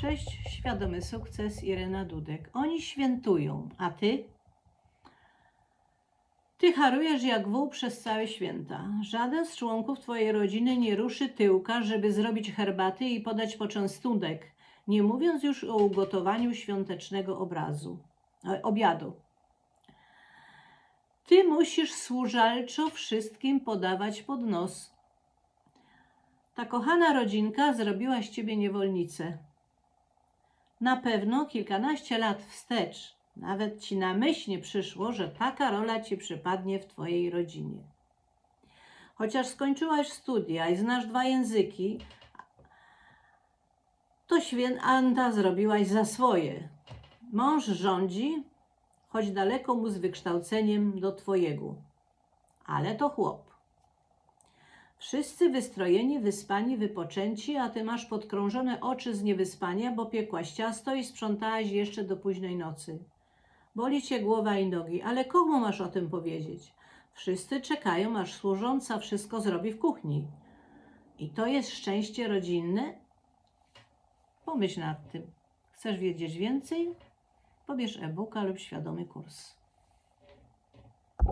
Cześć, świadomy sukces, Irena Dudek. Oni świętują, a ty? Ty harujesz jak wół przez całe święta. Żaden z członków twojej rodziny nie ruszy tyłka, żeby zrobić herbaty i podać poczęstunek, nie mówiąc już o ugotowaniu świątecznego obrazu, e, obiadu. Ty musisz służalczo wszystkim podawać pod nos. Ta kochana rodzinka zrobiła z ciebie niewolnicę. Na pewno kilkanaście lat wstecz nawet ci na myśl nie przyszło, że taka rola ci przypadnie w twojej rodzinie. Chociaż skończyłaś studia i znasz dwa języki, to święta zrobiłaś za swoje. Mąż rządzi, choć daleko mu z wykształceniem do twojego. Ale to chłop. Wszyscy wystrojeni, wyspani, wypoczęci, a ty masz podkrążone oczy z niewyspania, bo piekłaś ciasto i sprzątałaś jeszcze do późnej nocy. Boli cię głowa i nogi, ale komu masz o tym powiedzieć? Wszyscy czekają, aż służąca wszystko zrobi w kuchni. I to jest szczęście rodzinne? Pomyśl nad tym. Chcesz wiedzieć więcej? Pobierz e-booka lub świadomy kurs.